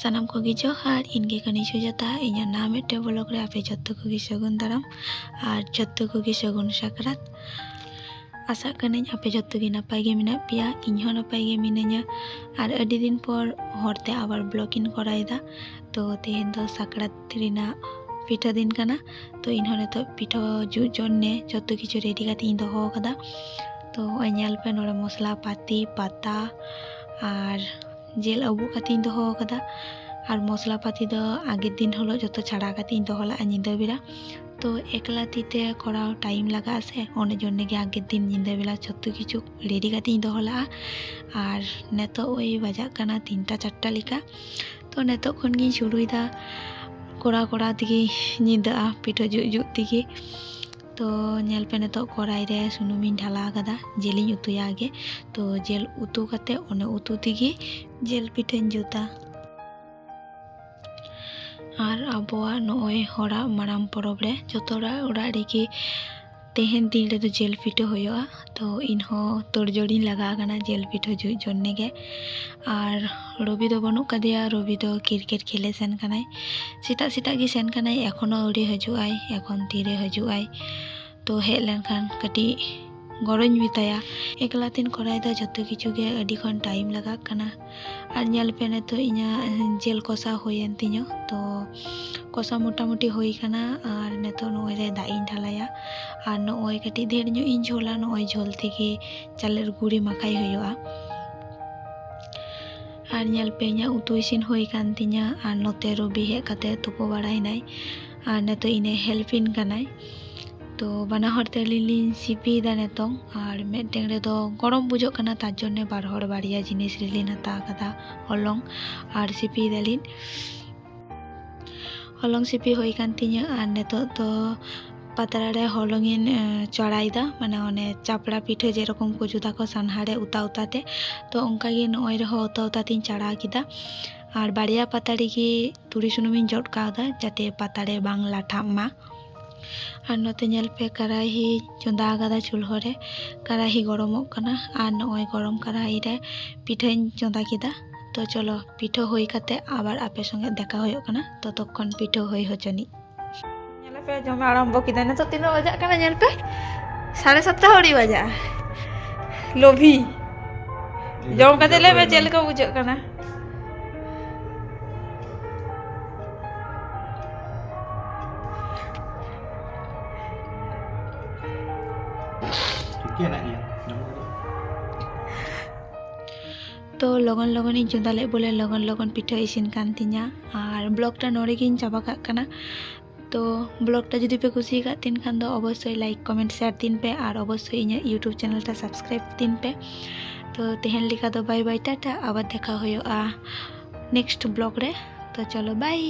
ᱥᱟᱱᱟᱢ ᱠᱚᱜᱮ ᱡᱚᱦᱟᱨ ᱤᱧᱜᱮ ᱠᱟᱹᱱᱤ ᱥᱩᱡᱟᱛᱟ ᱤᱧᱟᱹᱜ ᱱᱟᱣᱟ ᱢᱤᱫᱴᱮᱱ ᱵᱞᱚᱜ ᱨᱮ ᱟᱯᱮ ᱡᱚᱛᱚ ᱠᱚᱜᱮ ᱥᱟᱹᱜᱩᱱ ᱫᱟᱨᱟᱢ ᱟᱨ ᱡᱚᱛᱚ ᱠᱚᱜᱮ ᱥᱟᱹᱜᱩᱱ ᱥᱟᱠᱨᱟᱛ ᱟᱥᱟᱜ ᱠᱟᱹᱱᱟᱹᱧ ᱟᱯᱮ ᱡᱚᱛᱚ ᱜᱮ ᱱᱟᱯᱟᱭ ᱜᱮ ᱢᱮᱱᱟᱜ ᱯᱮᱭᱟ ᱤᱧ ᱦᱚᱸ ᱱᱟᱯᱟᱭ ᱜᱮ ᱢᱤᱱᱟᱹᱧᱟ ᱟᱨ ᱟᱹᱰᱤ ᱫᱤᱱ ᱯᱚᱨ ᱦᱚᱲᱛᱮ ᱟᱵᱟᱨ ᱵᱞᱚᱜ ᱤᱧ ᱠᱚᱨᱟᱣᱮᱫᱟ ᱛᱚ ᱛᱮᱦᱮᱧ ᱫᱚ ᱥᱟᱠᱨᱟᱛ ᱨᱮᱱᱟᱜ ᱯᱤᱴᱷᱟᱹ ᱫᱤᱱ ᱠᱟᱱᱟ ᱛᱚ ᱤᱧ ᱦᱚᱸ ᱱᱤᱛᱚᱜ ᱯᱤᱴᱷᱟᱹ ᱡᱩᱜ ᱡᱚᱱᱱᱮ ᱡᱚᱛᱚ ᱠᱤᱪᱷᱩ ᱨᱮᱰᱤ ᱠᱟᱛᱮ ᱤᱧ ᱫᱚᱦᱚ ᱟᱠᱟᱫᱟ ᱛᱚ ᱱᱚᱜᱼᱚᱭ ᱧᱮᱞ ᱯᱮ ᱱᱚᱰᱮ ᱢᱚᱥᱞᱟ ᱯᱟᱹᱛᱤ ᱯᱟᱛᱟ ᱟᱨ ᱡᱤᱞ ᱟᱹᱵᱩ ᱠᱟᱛᱮᱧ ᱫᱚᱦᱚ ᱟᱠᱟᱫᱟ আর পাতি দো আগের দিন হলো যত ছাড়া কাতিᱧ দহᱚ ᱞᱟᱜᱼᱟ ᱧᱤᱫᱟᱹ ᱵᱮᱲᱟ তো একলা তিতে করা টাইম লাগা আছে অনেক জন্য গিয়ে আগের দিন বেলা যত কিছু রেডি কাতি দহᱚ ᱞᱟᱜᱼᱟ আর নেত ওই বাজার কানা তিনটা চারটা লিখা তো নেত খুন গিয়ে শুরুই দা করা করা দিকে ᱧᱤᱫᱟᱹᱜᱼᱟ পিঠো জুগ জুগ দিকে ᱛᱚ ᱧᱮᱞ ᱯᱮ ᱱᱤᱛᱚᱜ ᱠᱚᱲᱟᱭ ᱨᱮ ᱥᱩᱱᱩᱢᱤᱧ ᱰᱷᱟᱞᱟ ᱟᱠᱟᱫᱟ ᱡᱤᱞᱤᱧ ᱩᱛᱩᱭᱟ ᱟᱜᱮ ᱛᱚ ᱡᱤᱞ ᱩᱛᱩ ᱠᱟᱛᱮ ᱚᱱᱟ ᱩᱛᱩ ᱛᱮᱜᱮ ᱡᱤᱞ ᱯᱤᱴᱷᱟᱹᱧ ᱡᱩᱛᱟ ᱟᱨ ᱟᱵᱚᱣᱟᱜ ᱱᱚᱜᱼᱚᱭ ᱦᱚᱲᱟᱜ ᱢᱟᱨᱟᱝ ᱯᱚᱨᱚᱵᱽ ᱨᱮ ᱡᱚᱛᱚ ᱦᱚᱲᱟᱜ ᱚᱲᱟᱜ ᱨᱮᱜᱮ ᱛᱮᱦᱮᱧ ᱫᱤᱱ ᱨᱮᱫᱚ ᱡᱮᱞ ᱯᱤᱴᱷᱟᱹ ᱦᱩᱭᱩᱜᱼᱟ ᱛᱚ ᱤᱧᱦᱚᱸ ᱛᱳᱲᱡᱳᱲᱤᱧ ᱞᱟᱜᱟᱣ ᱠᱟᱱᱟ ᱡᱤᱞ ᱯᱤᱴᱷᱟᱹ ᱡᱚᱱᱱᱮ ᱜᱮ ᱟᱨ ᱨᱚᱵᱤ ᱫᱚ ᱵᱟᱹᱱᱩᱜ ᱠᱟᱫᱮᱭᱟ ᱨᱚᱵᱤ ᱫᱚ ᱠᱨᱤᱠᱮᱴ ᱠᱷᱮᱞᱮ ᱥᱮᱱ ᱠᱟᱱᱟᱭ ᱥᱮᱛᱟᱜ ᱥᱮᱛᱟᱜ ᱜᱮ ᱥᱮᱱ ᱠᱟᱱᱟᱭ ᱮᱠᱷᱚᱱᱚ ᱟᱹᱣᱨᱤ ᱦᱤᱡᱩᱜ ᱟᱭ ᱮᱠᱷᱚᱱ ᱛᱤᱨᱮ ᱦᱤᱡᱩᱜ ᱟᱭ ᱛᱚ ᱦᱮᱡ ᱞᱮᱱᱠᱷᱟᱱ ᱠᱟᱹᱴᱤᱡ ᱜᱚᱲᱚᱧ ᱢᱮᱛᱟᱭᱟ ᱮᱠᱞᱟ ᱛᱤᱧ ᱫᱚ ᱡᱚᱛᱚ ᱠᱤᱪᱷᱩ ᱜᱮ ᱟᱹᱰᱤ ᱠᱷᱚᱱ ᱴᱟᱭᱤᱢ ᱞᱟᱜᱟᱜ ᱠᱟᱱᱟ ᱟᱨ ᱧᱮᱞ ᱯᱮ ᱱᱤᱛᱚᱜ ᱤᱧᱟᱹᱜ ᱡᱮᱞ ᱠᱚᱥᱟᱣ ᱦᱩᱭᱮᱱ ᱛᱤᱧᱟᱹ ᱛᱚ ᱠᱚᱥᱟ ᱢᱚᱴᱟᱢᱩᱴᱤ ᱦᱩᱭ ᱠᱟᱱᱟ ᱟᱨ ᱱᱤᱛᱚᱜ ᱱᱚᱜᱼᱚᱭ ᱫᱟᱜ ᱤᱧ ᱰᱷᱟᱞᱟᱭᱟ ᱟᱨ ᱱᱚᱜᱼᱚᱭ ᱠᱟᱹᱴᱤᱡ ᱰᱷᱮᱨ ᱧᱚᱜ ᱤᱧ ᱡᱷᱚᱞᱟ ᱱᱚᱜᱼᱚᱭ ᱡᱷᱳᱞ ᱛᱮᱜᱮ ᱪᱟᱣᱞᱮ ᱜᱩᱲᱤ ᱢᱟᱠᱷᱟᱭ ᱦᱩᱭᱩᱜᱼᱟ ᱟᱨ ᱧᱮᱞ ᱯᱮ ᱤᱧᱟᱹᱜ ᱩᱛᱩ ᱤᱥᱤᱱ ᱦᱩᱭ ᱟᱠᱟᱱ ᱛᱤᱧᱟᱹ ᱟᱨ ᱱᱚᱛᱮ ᱨᱚᱵᱤ ᱦᱮᱡ ᱠᱟᱛᱮ ᱛᱩᱯᱩ ᱵᱟᱲᱟᱭᱱᱟᱭ ᱟᱨ ᱱᱤᱛᱚᱜ ᱤᱧᱮ ᱦᱮᱞᱯᱤᱧ ᱠᱟᱱᱟᱭ তো বানা হর তেলিলিন সিপি দা নেতং আর মেটেং রে দো গরম বুঝো কানা তার জন্য বার ᱦᱚᱲ বাড়িয়া জিনিস রিলিন হাতা কাদা হলং আর সিপি দালিন ᱦᱚᱞᱚᱝ ᱥᱤᱯᱤ ᱦᱩᱭ ᱠᱟᱱ ᱛᱤᱧᱟᱹ ᱟᱨ ᱱᱤᱛᱚᱜ ᱫᱚ ᱯᱟᱛᱲᱟ ᱨᱮ ᱦᱚᱞᱚᱝ ᱤᱧ ᱪᱚᱲᱟᱭᱫᱟ ᱢᱟᱱᱮ ᱚᱱᱮ ᱪᱟᱯᱲᱟ ᱯᱤᱴᱷᱟᱹ ᱡᱮᱨᱚᱠᱚᱢ ᱠᱚ ᱡᱩᱫᱟ ᱠᱚ ᱥᱟᱱᱦᱟᱨᱮ ᱩᱛᱟ ᱩᱛᱟᱛᱮ ᱛᱚ ᱚᱱᱠᱟᱜᱮ ᱱᱚᱜᱼᱚᱭ ᱨᱮᱦᱚᱸ ᱩᱛᱟ ᱩᱛᱟᱛᱤᱧ ᱪᱟᱲᱟᱣ ᱠᱮᱫᱟ ᱟᱨ ᱵᱟᱨᱭᱟ ᱯᱟᱛᱟ ᱨᱮᱜᱮ ᱛᱩᱲᱤ ᱥᱩᱱᱩᱢᱤᱧ ᱡᱚᱫ ᱠᱟᱣᱫᱟ ᱡᱟᱛᱮ ᱯᱟᱛᱟᱲᱮ ᱵᱟᱝ ᱞᱟᱴᱷᱟᱜ ᱢᱟ ᱟᱨ ᱱᱚᱛᱮ ᱧᱮᱞ ᱯᱮ ᱠᱟᱨᱟᱦᱤ ᱪᱚᱸᱫᱟ ᱟᱠᱟᱫᱟ ᱪᱩᱞᱦᱟᱹ ᱨᱮ ᱠᱟᱨᱟᱦᱤ ᱜᱚᱨᱚᱢᱚᱜ ᱠᱟᱱᱟ ᱟᱨ ᱱᱚᱜᱼᱚᱭ ᱜᱚᱨᱚᱢ ᱠᱟᱨᱟᱦᱤ ᱨᱮ ᱯᱤᱴᱷᱟᱹᱧ ᱪᱚᱸᱫᱟ ᱠᱮᱫᱟ তো চলো পিঠো হই খাতে আবার আপের সঙ্গে দেখা হয়ে কানা ততক্ষণ পিঠো হই হচনি ᱧᱮᱞᱯᱮ ᱡᱚᱢ ᱟᱨᱟᱢᱵᱚ ᱠᱤᱫᱟ ᱱᱤᱛᱚᱜ ᱛᱤᱱᱟᱹᱜ ᱵᱟᱡᱟᱜ ᱠᱟᱱᱟ ᱧᱮᱞᱯᱮ ᱥᱟᱲᱮ ᱥᱟᱛᱴᱟ ᱦᱚᱲᱤ ᱵᱟᱡᱟᱜᱼᱟ ᱞᱚᱵᱷᱤ ᱡᱚᱢ ᱠᱟᱛᱮ ᱞᱮᱢᱮ ᱪᱮᱫ ᱞᱮᱠᱟ ᱵᱩᱡᱷᱟᱹᱜ ᱠᱟᱱᱟ ᱴᱷᱤᱠ ᱜᱮᱭᱟ ᱱᱟᱜ ᱜᱮᱭᱟ ᱡᱚᱢ ᱛᱚ ᱞᱚᱜᱚᱱ ᱞᱚᱜᱚᱱ ᱤᱧ ᱪᱚᱸᱫᱟ ᱞᱮᱫ ᱵᱚᱞᱮ ᱞᱚᱜᱚᱱ ᱞᱚᱜᱚᱱ ᱯᱤᱴᱷᱟᱹ ᱤᱥᱤᱱ ᱠᱟᱱ ᱛᱤᱧᱟ ᱟᱨ ᱵᱞᱚᱜᱽᱴᱟ ᱱᱚᱰᱮ ᱜᱤᱧ ᱪᱟᱵᱟ ᱠᱟᱜ ᱠᱟᱱᱟ ᱛᱚ ᱵᱞᱚᱜᱽᱴᱟ ᱡᱩᱫᱤ ᱯᱮ ᱠᱩᱥᱤ ᱟᱠᱟᱫ ᱛᱤᱧ ᱠᱷᱟᱱ ᱫᱚ ᱚᱵᱚᱥᱥᱳᱭ ᱞᱟᱭᱤᱠ ᱠᱚᱢᱮᱱᱴ ᱥᱮᱭᱟᱨ ᱛᱤᱧ ᱯᱮ ᱟᱨ ᱚᱵᱚᱥᱥᱳᱭ ᱤᱧᱟᱹᱜ ᱤᱭᱩᱴᱩᱵᱽ ᱪᱮᱱᱮᱞ ᱴᱟ ᱥᱟᱵᱥᱠᱨᱟᱭᱤᱵ ᱛᱤᱧ ᱯᱮ ᱛᱚ ᱛᱮᱦᱮᱧ ᱞᱮᱠᱟ ᱫᱚ ᱵᱟᱭ ᱵᱟᱭ ᱴᱟᱴᱟ ᱟᱵᱟᱨ ᱫᱮᱠᱷᱟ ᱦᱩᱭᱩᱜᱼᱟ ᱱᱮᱠᱥᱴ ᱵᱞᱚᱜᱽ ᱨᱮ ᱛᱚ ᱪᱚᱞᱚ ᱵᱟᱭ